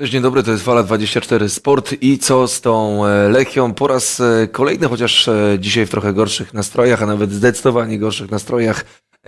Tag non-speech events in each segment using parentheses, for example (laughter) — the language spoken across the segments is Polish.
Cześć, dzień dobry, to jest Fala 24 Sport i co z tą e, Lechią? Po raz e, kolejny, chociaż e, dzisiaj w trochę gorszych nastrojach, a nawet zdecydowanie gorszych nastrojach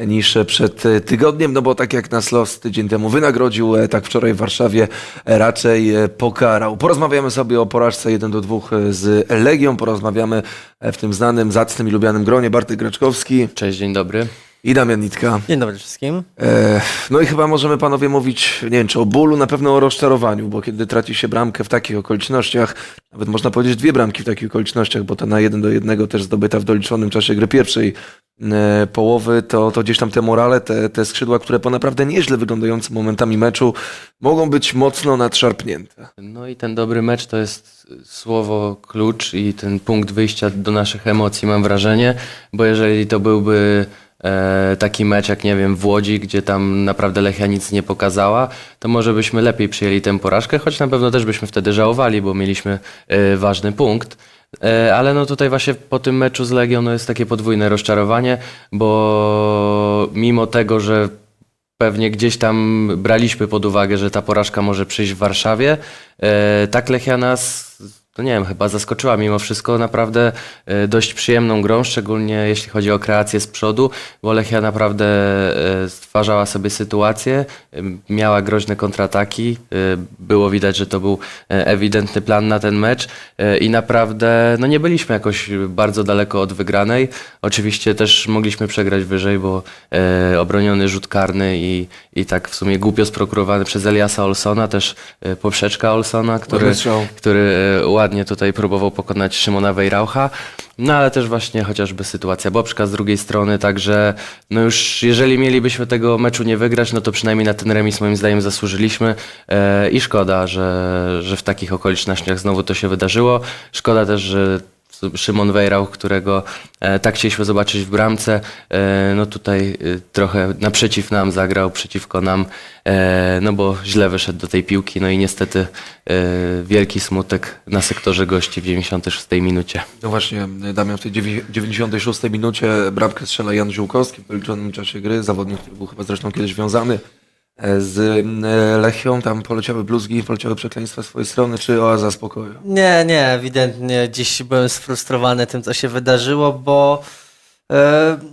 niż przed tygodniem, no bo tak jak nas los tydzień temu wynagrodził, tak wczoraj w Warszawie raczej pokarał. Porozmawiamy sobie o porażce 1 do 2 z Legią, porozmawiamy w tym znanym, zacnym i lubianym gronie Bartek Graczkowski Cześć, dzień dobry. I Damian Nitka. Dzień dobry wszystkim. E, No i chyba możemy panowie mówić, nie wiem czy o bólu, na pewno o rozczarowaniu, bo kiedy traci się bramkę w takich okolicznościach, nawet można powiedzieć dwie bramki w takich okolicznościach, bo ta na jeden do jednego też zdobyta w doliczonym czasie gry pierwszej e, połowy, to, to gdzieś tam te morale, te, te skrzydła, które po naprawdę nieźle wyglądającym momentami meczu mogą być mocno nadszarpnięte. No i ten dobry mecz to jest słowo klucz i ten punkt wyjścia do naszych emocji, mam wrażenie, bo jeżeli to byłby taki mecz, jak nie wiem, w Łodzi, gdzie tam naprawdę Lechia nic nie pokazała, to może byśmy lepiej przyjęli tę porażkę, choć na pewno też byśmy wtedy żałowali, bo mieliśmy e, ważny punkt. E, Ale no tutaj właśnie po tym meczu z Legią no jest takie podwójne rozczarowanie, bo mimo tego, że Pewnie gdzieś tam braliśmy pod uwagę, że ta porażka może przyjść w Warszawie. E, tak Lechia nas, no nie wiem, chyba zaskoczyła mimo wszystko naprawdę e, dość przyjemną grą, szczególnie jeśli chodzi o kreację z przodu, bo Lechia naprawdę e, stwarzała sobie sytuację, e, miała groźne kontrataki, było widać, że to był ewidentny plan na ten mecz i naprawdę no nie byliśmy jakoś bardzo daleko od wygranej. Oczywiście też mogliśmy przegrać wyżej, bo obroniony rzut karny i, i tak w sumie głupio sprokurowany przez Eliasa Olsona, też e, poprzeczka Olsona, który, który e, ładnie tutaj próbował pokonać Szymona Wejraucha. No ale też właśnie chociażby sytuacja Bobrzka z drugiej strony, także no już jeżeli mielibyśmy tego meczu nie wygrać, no to przynajmniej na ten remis moim zdaniem zasłużyliśmy e, i szkoda, że, że w takich okolicznościach znowu to się wydarzyło. Szkoda też, że Szymon Wejrauch, którego e, tak chcieliśmy zobaczyć w bramce, e, no tutaj e, trochę naprzeciw nam zagrał, przeciwko nam, no bo źle wyszedł do tej piłki, no i niestety wielki smutek na sektorze gości w 96 minucie. No właśnie, Damian w tej dziewię- 96 minucie bramkę strzela Jan Ziółkowski w doliczonym czasie gry, zawodnik, który był chyba zresztą kiedyś związany e, z e, Lechią, tam poleciały bluzgi, poleciały przekleństwa swojej strony, czy oaza spokoju? Nie, nie, ewidentnie dziś byłem sfrustrowany tym, co się wydarzyło, bo e,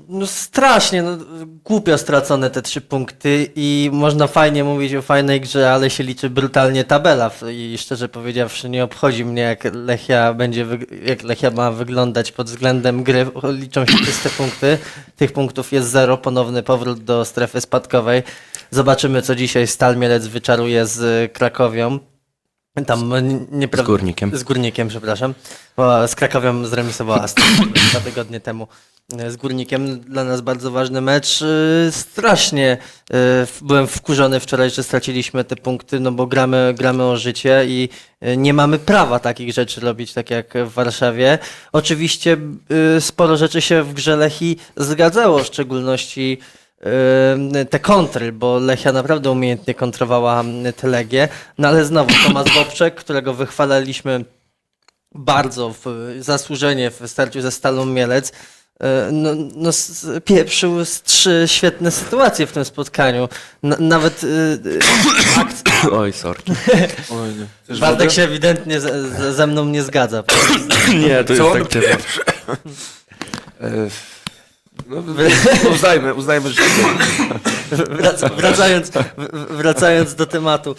no strasznie, no, głupio stracone te trzy punkty i można fajnie mówić o fajnej grze, ale się liczy brutalnie tabela i szczerze powiedziawszy nie obchodzi mnie, jak Lechia będzie, jak Lechia ma wyglądać pod względem gry, liczą się czyste punkty, tych punktów jest zero, ponowny powrót do strefy spadkowej. Zobaczymy, co dzisiaj Stal Mielec wyczaruje z Krakowią. Tam niepra- Z Górnikiem. Z Górnikiem, przepraszam. Bo z Krakowią zremisowała (clears throat) dwa tygodnie temu. E, Z Górnikiem dla nas bardzo ważny mecz. E, Strasznie e, byłem wkurzony wczoraj, że straciliśmy te punkty, no bo gramy, gramy o życie i e, nie mamy prawa takich rzeczy robić, tak jak w Warszawie. Oczywiście e, sporo rzeczy się w grze Lechi zgadzało, w szczególności te kontry, bo Lechia naprawdę umiejętnie kontrowała tę Legię. No ale znowu Tomasz Bobczek, którego wychwalaliśmy bardzo w, zasłużenie w starciu ze Stalą Mielec, yy, no, no pieprzył z trzy świetne sytuacje w tym spotkaniu. N- nawet akc- (coughs) Oj, sorki. Oj. Chcesz Bartek się ewidentnie ze, ze- mną nie zgadza. (coughs) Nie, to Co jest tak pieprze? E, No, uznajmy, uznajmy, że Wrac, wracając, wracając do tematu,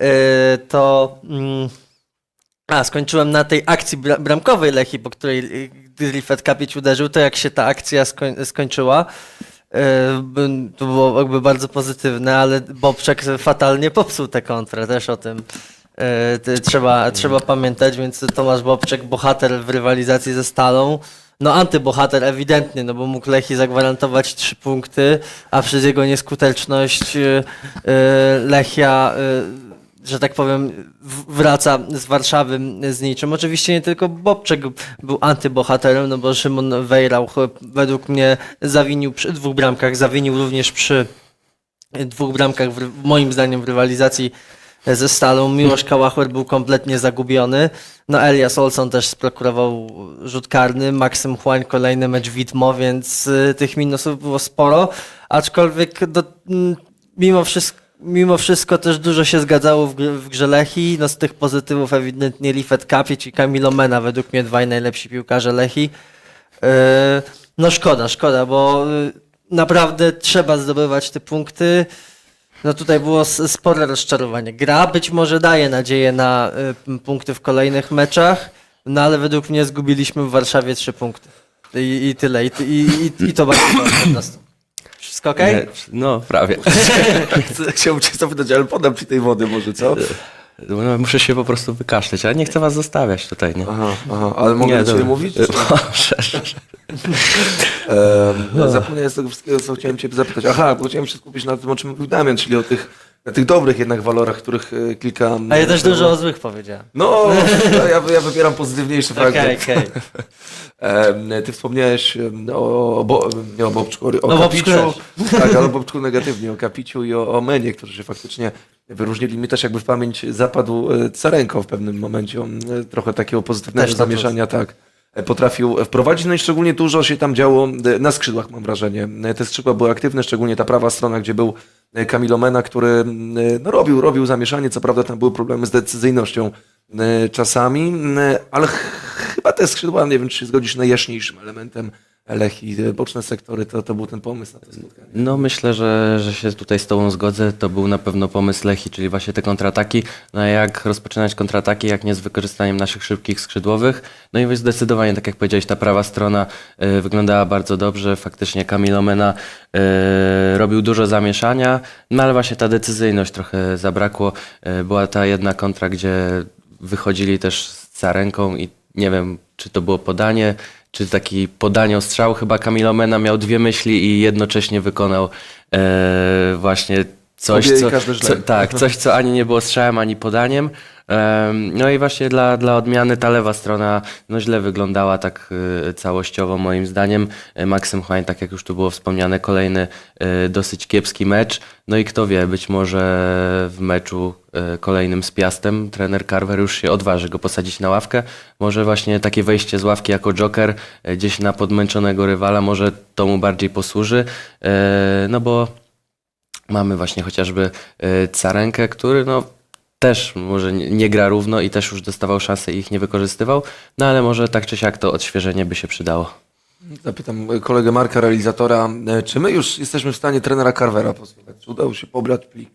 e, to. Mm, a, skończyłem na tej akcji bra- bramkowej Lechi, po której y, Griffith Kapić uderzył, to jak się ta akcja skoń, skończyła. e, To było jakby bardzo pozytywne, ale Bobczek fatalnie popsuł tę kontrę, też o tym e, ty- trzeba, trzeba pamiętać, więc Tomasz Bobczek, bohater w rywalizacji ze Stalą, no antybohater ewidentnie, no bo mógł Lechi zagwarantować trzy punkty, a przez jego nieskuteczność e, e, Lechia, e, że tak powiem, wraca z Warszawy z niczym. Oczywiście nie tylko Bobczek był antybohaterem, no bo Szymon Wejrał ch- według mnie zawinił przy dwóch bramkach, zawinił również przy dwóch bramkach, w, moim zdaniem, w rywalizacji ze Stalą. Miłosz Kałachor był kompletnie zagubiony. No Elias Olson też sprokurował rzut karny. Maksym Chłań kolejny mecz widmo, więc y, tych minusów było sporo. Aczkolwiek do, mm, mimo wszystko Mimo wszystko też dużo się zgadzało w, w grze Lechi. No z tych pozytywów ewidentnie Lifet Kapiec i Kamilo Mena, według mnie dwaj najlepsi piłkarze Lechi. Yy, No szkoda, szkoda, bo y, naprawdę trzeba zdobywać te punkty. No tutaj było spore rozczarowanie. Gra być może daje nadzieję na y, punkty w kolejnych meczach, no ale według mnie zgubiliśmy w Warszawie trzy punkty. I, i tyle. I, i, i, I to bardzo po prostu. Wszystko okej? Nie, No, prawie. (laughs) Chciałbym cię zapytać, ale podam ci tej wody może, co? No, muszę się po prostu wykaszleć, ale nie chcę was zostawiać tutaj, nie? Aha, aha, ale mogę do ciebie dobra. mówić? Proszę. (laughs) Ehm, zapomniałem z tego wszystkiego, co chciałem cię zapytać. Aha, bo chciałem się skupić na tym, o czym mówił Damian, czyli o tych, na tych dobrych jednak walorach, których e, kilka... A ja też dużo o złych powiedziałem. No, ja, ja wybieram pozytywniejsze fragment. Okej, okej. Em, Ty wspomniałeś em, o, o, bo, nie o Bobczku, o O Bobczku Kapiciu. Tak, ale o Bobczku negatywnie, o Kapiciu i o, o Menie, którzy się faktycznie wyróżnili. Mi też jakby w pamięć zapadł e, Carenko w pewnym momencie. On e, trochę takiego pozytywnego Też zamieszania, tak, potrafił wprowadzić. No i szczególnie dużo się tam działo e, na skrzydłach, mam wrażenie. E, Te skrzydła były aktywne, szczególnie ta prawa strona, gdzie był e, Camilo Mena, który no, robił, robił zamieszanie. Co prawda tam były problemy z decyzyjnością czasami, ale ch- chyba te skrzydła, nie wiem czy się zgodzisz, najjaśniejszym elementem Lechi, boczne sektory, to, to był ten pomysł na to spotkanie. No myślę, że, że się tutaj z tobą zgodzę. To był na pewno pomysł Lechi, czyli właśnie te kontrataki. No jak rozpoczynać kontrataki, jak nie z wykorzystaniem naszych szybkich skrzydłowych. No i zdecydowanie, tak jak powiedziałeś, ta prawa strona e, wyglądała bardzo dobrze. Faktycznie Camilo Mena e, robił dużo zamieszania, no ale właśnie ta decyzyjność trochę zabrakło. E, była ta jedna kontra, gdzie wychodzili też z Carenką i nie wiem, czy to było podanie, czy taki podanie o strzał. Chyba Camilo Mena miał dwie myśli i jednocześnie wykonał e, właśnie coś, co, co, tak, coś, co ani nie było strzałem, ani podaniem. Em, No i właśnie dla, dla odmiany ta lewa strona no źle wyglądała tak e, całościowo moim zdaniem. E, Maksym Chłań, tak jak już tu było wspomniane, kolejny e, dosyć kiepski mecz. No i kto wie, być może w meczu e, kolejnym z Piastem trener Carver już się odważy go posadzić na ławkę. Może właśnie takie wejście z ławki jako joker gdzieś na podmęczonego rywala, może to mu bardziej posłuży. No bo mamy właśnie chociażby e, Carenkę, który no też może nie, gra równo i też już dostawał szansę i ich nie wykorzystywał, no ale może tak czy siak to odświeżenie by się przydało. Zapytam kolegę Marka, realizatora, e, czy my już jesteśmy w stanie trenera Carvera posłuchać? Czy udało się pobrać plik?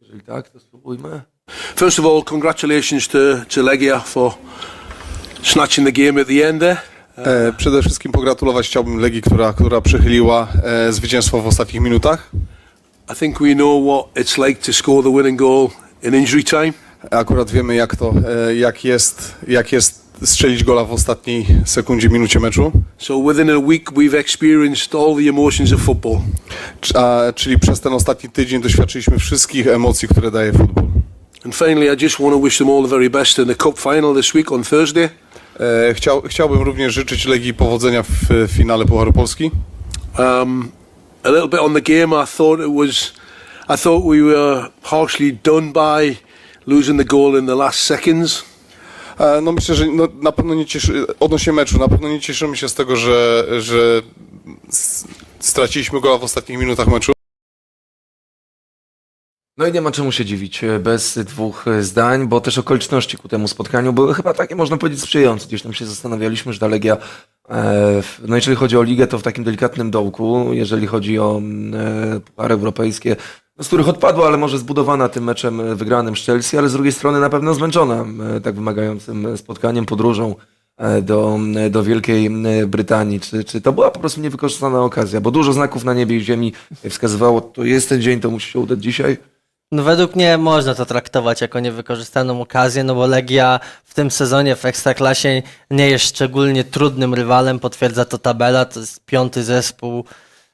Jeżeli tak, to spróbujmy. First of all, congratulations to, to Legia for snatching the game at the end there. E, Przede wszystkim pogratulować chciałbym Legii, która, która przychyliła e, zwycięstwo w ostatnich minutach. I think we know what it's like to score the winning goal in injury time. Akurat wiemy jak to, e, jak jest, jak jest strzelić gola w ostatniej sekundzie, minucie meczu. So within a week, we've experienced all the emotions of football. A, czyli przez ten ostatni tydzień doświadczyliśmy wszystkich emocji, które daje futbol. And finally, I just want to wish them all the very best in the cup final this week on Thursday. E, Chciał, chciałbym również życzyć Legii powodzenia w finale Pucharu Polski. Um, a little bit on the game, I thought it was, I thought we were harshly done by losing the goal in the last seconds. E, No myślę, że no, na pewno nie cieszy, odnośnie meczu, na pewno nie cieszymy się z tego, że, że straciliśmy gola w ostatnich minutach meczu. No i nie ma czemu się dziwić e, bez dwóch e, zdań, bo też okoliczności ku temu spotkaniu były chyba takie, można powiedzieć, sprzyjające. Gdzieś tam się zastanawialiśmy, że ta Legia, e, no jeżeli chodzi o ligę, to w takim delikatnym dołku. Jeżeli chodzi o puchary europejskie, no, z których odpadła, ale może zbudowana tym meczem wygranym z Chelsea, ale z drugiej strony na pewno zmęczona tak wymagającym spotkaniem, podróżą do, do Wielkiej Brytanii. Czy, czy to była po prostu niewykorzystana okazja? Bo dużo znaków na niebie i ziemi wskazywało, to jest ten dzień, to musi się udać dzisiaj. No według mnie można to traktować jako niewykorzystaną okazję, no bo Legia w tym sezonie w Ekstraklasie nie jest szczególnie trudnym rywalem, potwierdza to tabela, to jest piąty zespół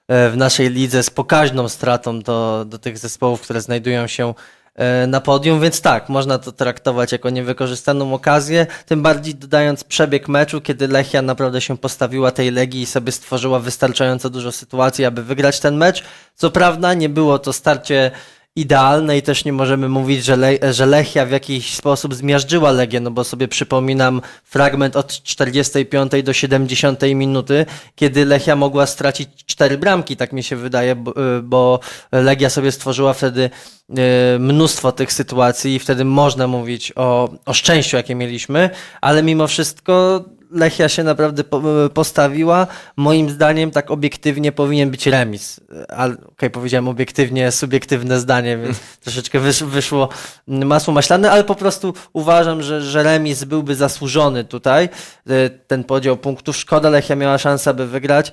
e, w naszej lidze z pokaźną stratą do, do tych zespołów, które znajdują się e, na podium, więc tak, można to traktować jako niewykorzystaną okazję, tym bardziej dodając przebieg meczu, kiedy Lechia naprawdę się postawiła tej Legii i sobie stworzyła wystarczająco dużo sytuacji, aby wygrać ten mecz. Co prawda nie było to starcie idealne i też nie możemy mówić, że, Le- że Lechia w jakiś sposób zmiażdżyła Legię, no bo sobie przypominam fragment od 45 do 70 minuty, kiedy Lechia mogła stracić cztery bramki, tak mi się wydaje, bo, y, Legia sobie stworzyła wtedy y, mnóstwo tych sytuacji i wtedy można mówić o, o szczęściu, jakie mieliśmy, ale mimo wszystko Lechia się naprawdę po, postawiła. Moim zdaniem tak obiektywnie powinien być remis. Ale okej, powiedziałem obiektywnie, subiektywne zdanie, więc troszeczkę wysz, wyszło masło maślane, ale po prostu uważam, że, że remis byłby zasłużony tutaj. Y, Ten podział punktów. Szkoda, Lechia miała szansę, aby wygrać.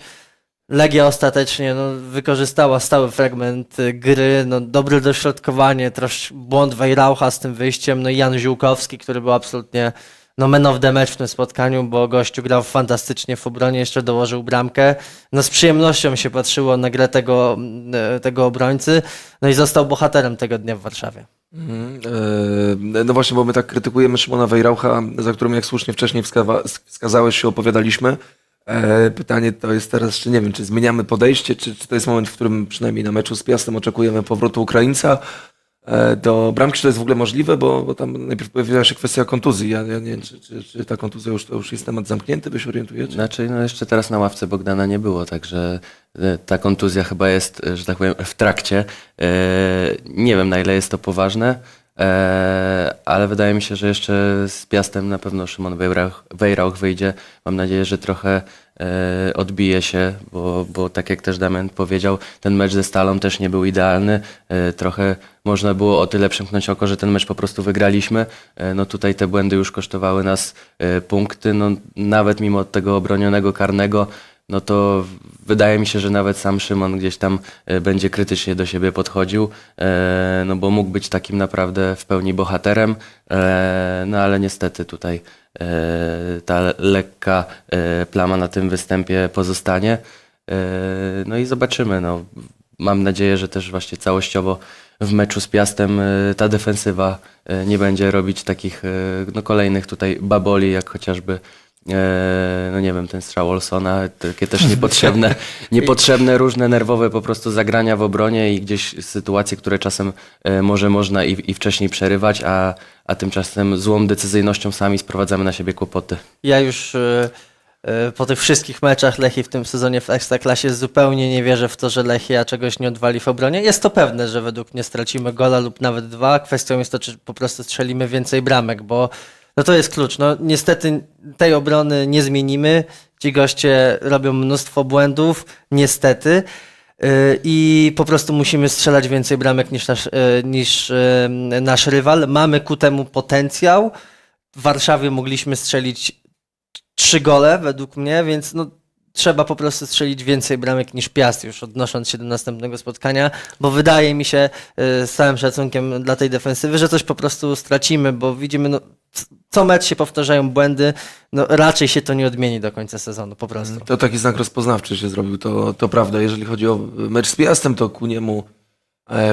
Legia ostatecznie no, wykorzystała stały fragment gry, no, dobre dośrodkowanie, troszkę błąd Wejraucha z tym wyjściem, no i Jan Ziółkowski, który był absolutnie no, man of the match w tym spotkaniu, bo gościu grał fantastycznie w obronie, jeszcze dołożył bramkę. No z przyjemnością się patrzyło na grę tego, mm, tego obrońcy, no i został bohaterem tego dnia w Warszawie. Mhm. E, No właśnie, bo my tak krytykujemy Szymona Wejraucha, za którym jak słusznie wcześniej wskazałeś się opowiadaliśmy. E, Pytanie to jest teraz, czy nie wiem, czy zmieniamy podejście, czy, czy to jest moment, w którym przynajmniej na meczu z Piastem oczekujemy powrotu Ukraińca e, do bramki, czy to jest w ogóle możliwe, bo, bo tam najpierw pojawiła się kwestia kontuzji. Ja, ja nie wiem, czy, czy, czy ta kontuzja już, to już jest temat zamknięty, wy się orientujecie? Znaczy, no jeszcze teraz na ławce Bogdana nie było, także e, ta kontuzja chyba jest, e, że tak powiem, w trakcie. E, Nie wiem, na ile jest to poważne, e, ale wydaje mi się, że jeszcze z Piastem na pewno Szymon Wejrauch, wyjdzie. Mam nadzieję, że trochę e, odbije się, bo, bo tak jak też Damian powiedział, ten mecz ze Stalą też nie był idealny. E, Trochę można było o tyle przymknąć oko, że ten mecz po prostu wygraliśmy. E, No tutaj te błędy już kosztowały nas e, punkty. No, nawet mimo tego obronionego karnego, no to wydaje mi się, że nawet sam Szymon gdzieś tam e, będzie krytycznie do siebie podchodził, e, no bo mógł być takim naprawdę w pełni bohaterem, e, no ale niestety tutaj ta lekka plama na tym występie pozostanie. No i zobaczymy. No. Mam nadzieję, że też właśnie całościowo w meczu z Piastem ta defensywa nie będzie robić takich no, kolejnych tutaj baboli, jak chociażby no nie wiem, ten strzał Olsona, takie też niepotrzebne, (laughs) niepotrzebne różne nerwowe po prostu zagrania w obronie i gdzieś sytuacje, które czasem e, może można i, i wcześniej przerywać, a, a tymczasem złą decyzyjnością sami sprowadzamy na siebie kłopoty. Ja już y, po tych wszystkich meczach Lechii w tym sezonie w Ekstraklasie zupełnie nie wierzę w to, że Lechia czegoś nie odwali w obronie. Jest to pewne, że według mnie stracimy gola lub nawet dwa. Kwestią jest to, czy po prostu strzelimy więcej bramek, bo no to jest klucz. No niestety tej obrony nie zmienimy. Ci goście robią mnóstwo błędów, niestety. Y, I po prostu musimy strzelać więcej bramek niż nasz, y, niż y, nasz rywal. Mamy ku temu potencjał. W Warszawie mogliśmy strzelić trzy gole według mnie, więc no, trzeba po prostu strzelić więcej bramek niż Piast już odnosząc się do następnego spotkania, bo wydaje mi się y, z całym szacunkiem dla tej defensywy, że coś po prostu stracimy, bo widzimy no, co mecz się powtarzają błędy, no raczej się to nie odmieni do końca sezonu po prostu. To taki znak rozpoznawczy się zrobił, to, to prawda. Jeżeli chodzi o mecz z Piastem, to ku niemu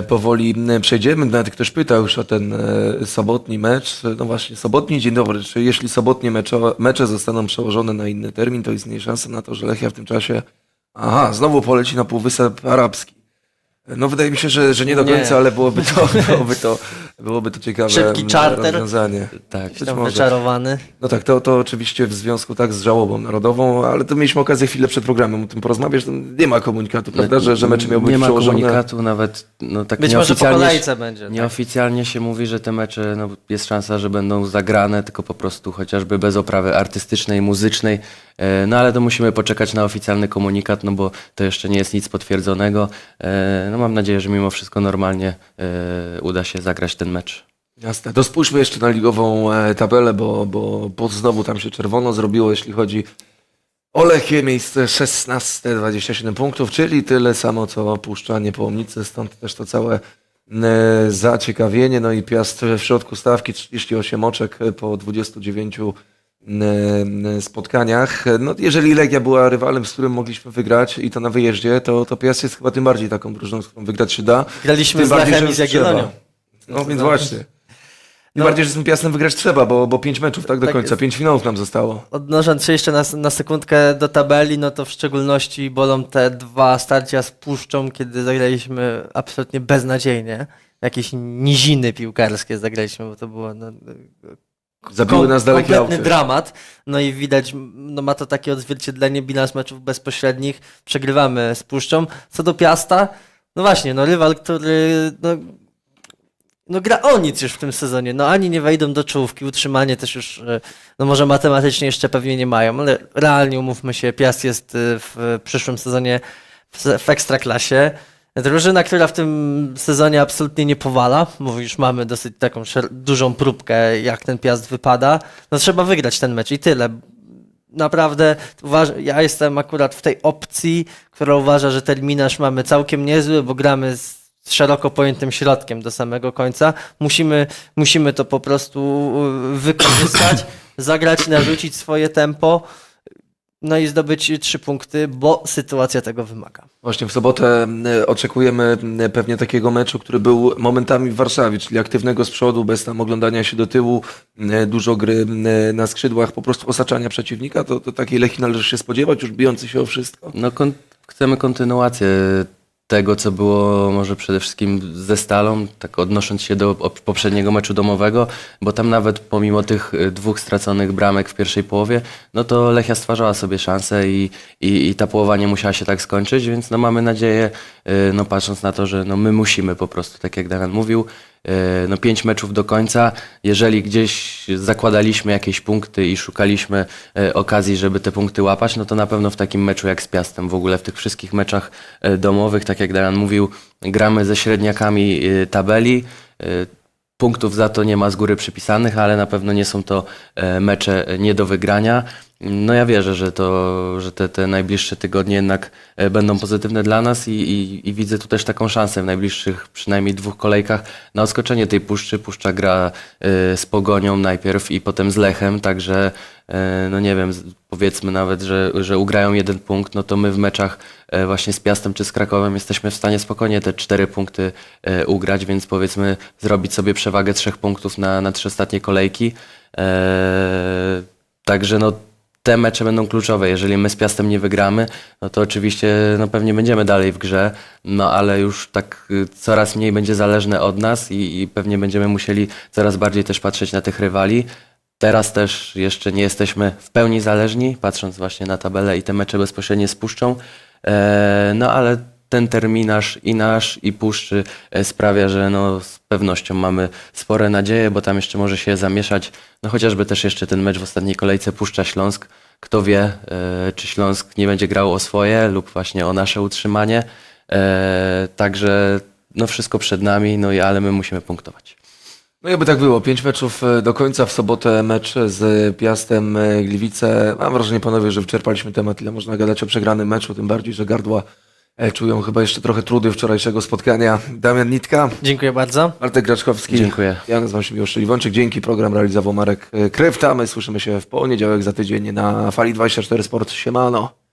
powoli m, przejdziemy. Nawet ktoś pytał już o ten e, sobotni mecz. No właśnie, sobotni, dzień dobry. Czy jeśli sobotnie mecze, mecze zostaną przełożone na inny termin, to istnieje szansa na to, że Lechia w tym czasie, aha, znowu poleci na Półwysep Arabski. No wydaje mi się, że, że nie do Nie. końca, ale byłoby to, (laughs) byłoby to, byłoby to ciekawe Szybki charter. rozwiązanie. Tak. Być Tam może. wyczarowany. No tak, to, to oczywiście w związku tak z żałobą narodową, ale to mieliśmy okazję chwilę przed programem o tym porozmawiać. To nie ma komunikatu, prawda, że, że mecze miały być Nie ma przełożone. komunikatu, nawet no, tak Być może po nieoficjalnie, kolejce będzie. Tak? nieoficjalnie się mówi, że te mecze, no, jest szansa, że będą zagrane, tylko po prostu chociażby bez oprawy artystycznej, muzycznej. E, No ale to musimy poczekać na oficjalny komunikat, no bo to jeszcze nie jest nic potwierdzonego. E, No mam nadzieję, że mimo wszystko normalnie e, uda się zagrać ten mecz. Jasne. To spójrzmy jeszcze na ligową tabelę, bo, bo, bo znowu tam się czerwono zrobiło, jeśli chodzi o Lechie, miejsce 16, 27 punktów, czyli tyle samo co opuszczanie Połomnicy, stąd też to całe zaciekawienie. No i Piast w środku stawki 38 oczek po 29 e, spotkaniach. No, jeżeli Legia była rywalem, z którym mogliśmy wygrać i to na wyjeździe, to, to Piast jest chyba tym bardziej taką drużyną, z którą wygrać się da. Graliśmy Tym z bardziej, Lechem i z. Jagiellonią. No więc właśnie. Tym No. bardziej, że z tym Piastem wygrać trzeba, bo, bo pięć meczów tak do Tak końca, jest. pięć finałów nam zostało. Odnosząc się jeszcze na, na sekundkę do tabeli, no to w szczególności bolą te dwa starcia z Puszczą, kiedy zagraliśmy absolutnie beznadziejnie. Jakieś niziny piłkarskie zagraliśmy, bo to było no, Zabiły nas dalekie kompletny auty. dramat. No i widać, no ma to takie odzwierciedlenie bilans meczów bezpośrednich. Przegrywamy z Puszczą. Co do Piasta, no właśnie, no rywal, który no, no gra o nic już w tym sezonie. No ani nie wejdą do czołówki, utrzymanie też już, e, no może matematycznie jeszcze pewnie nie mają, ale realnie umówmy się, Piast jest e, w przyszłym sezonie w, w ekstraklasie. Drużyna, która w tym sezonie absolutnie nie powala, już mamy dosyć taką dużą próbkę, jak ten Piast wypada, no trzeba wygrać ten mecz i tyle. Naprawdę ja jestem akurat w tej opcji, która uważa, że terminarz mamy całkiem niezły, bo gramy z z szeroko pojętym środkiem do samego końca. Musimy, musimy to po prostu y, wykorzystać, zagrać, narzucić swoje tempo, no i zdobyć trzy punkty, bo sytuacja tego wymaga. Właśnie w sobotę m, oczekujemy m, pewnie takiego meczu, który był momentami w Warszawie, czyli aktywnego z przodu, bez tam oglądania się do tyłu, m, dużo gry na skrzydłach, po prostu osaczania przeciwnika. To, to takiej Lechii należy się spodziewać, już bijący się o wszystko. No, kon- chcemy kontynuację tego, co było może przede wszystkim ze Stalą, tak odnosząc się do op- poprzedniego meczu domowego, bo tam nawet pomimo tych y, dwóch straconych bramek w pierwszej połowie, no to Lechia stwarzała sobie szansę i, i, i ta połowa nie musiała się tak skończyć, więc no mamy nadzieję, y, no patrząc na to, że no my musimy po prostu, tak jak Damian mówił, no pięć meczów do końca, jeżeli gdzieś zakładaliśmy jakieś punkty i szukaliśmy e, okazji, żeby te punkty łapać, no to na pewno w takim meczu jak z Piastem, w ogóle w tych wszystkich meczach e, domowych, tak jak Damian mówił, gramy ze średniakami e, tabeli. e, Punktów za to nie ma z góry przypisanych, ale na pewno nie są to e, mecze nie do wygrania. No ja wierzę, że, to, że te, te najbliższe tygodnie jednak e, będą pozytywne dla nas i, i, i widzę tu też taką szansę w najbliższych przynajmniej dwóch kolejkach na odskoczenie tej puszczy. Puszcza gra e, z Pogonią najpierw i potem z Lechem, także e, no nie wiem, powiedzmy nawet, że, że ugrają jeden punkt, no to my w meczach właśnie z Piastem czy z Krakowem jesteśmy w stanie spokojnie te cztery punkty ugrać, więc powiedzmy zrobić sobie przewagę trzech punktów na, na trzy ostatnie kolejki. Także no te mecze będą kluczowe. Jeżeli my z Piastem nie wygramy, no to oczywiście no pewnie będziemy dalej w grze, no ale już tak y, coraz mniej będzie zależne od nas i, i pewnie będziemy musieli coraz bardziej też patrzeć na tych rywali. Teraz też jeszcze nie jesteśmy w pełni zależni, patrząc właśnie na tabelę i te mecze bezpośrednio spuszczą. E, no ale ten terminarz i nasz, i puszczy e, sprawia, że no, z pewnością mamy spore nadzieje, bo tam jeszcze może się zamieszać, no chociażby też jeszcze ten mecz w ostatniej kolejce Puszcza Śląsk. Kto wie, e, czy Śląsk nie będzie grał o swoje lub właśnie o nasze utrzymanie. E, także no wszystko przed nami, no i ale my musimy punktować. No i aby tak było. Pięć meczów do końca. W sobotę mecz z Piastem Gliwice. Mam wrażenie, panowie, że wyczerpaliśmy temat, ile można gadać o przegranym meczu, tym bardziej, że gardła czują chyba jeszcze trochę trudy wczorajszego spotkania. Damian Nitka, Dziękuję bardzo. Bartek Graczkowski. Dziękuję. Ja nazywam się Miłosz Liwonczyk. Dzięki. Program realizował Marek e, Krywta. My słyszymy się w poniedziałek za tydzień na Fali 24 Sport. Siemano.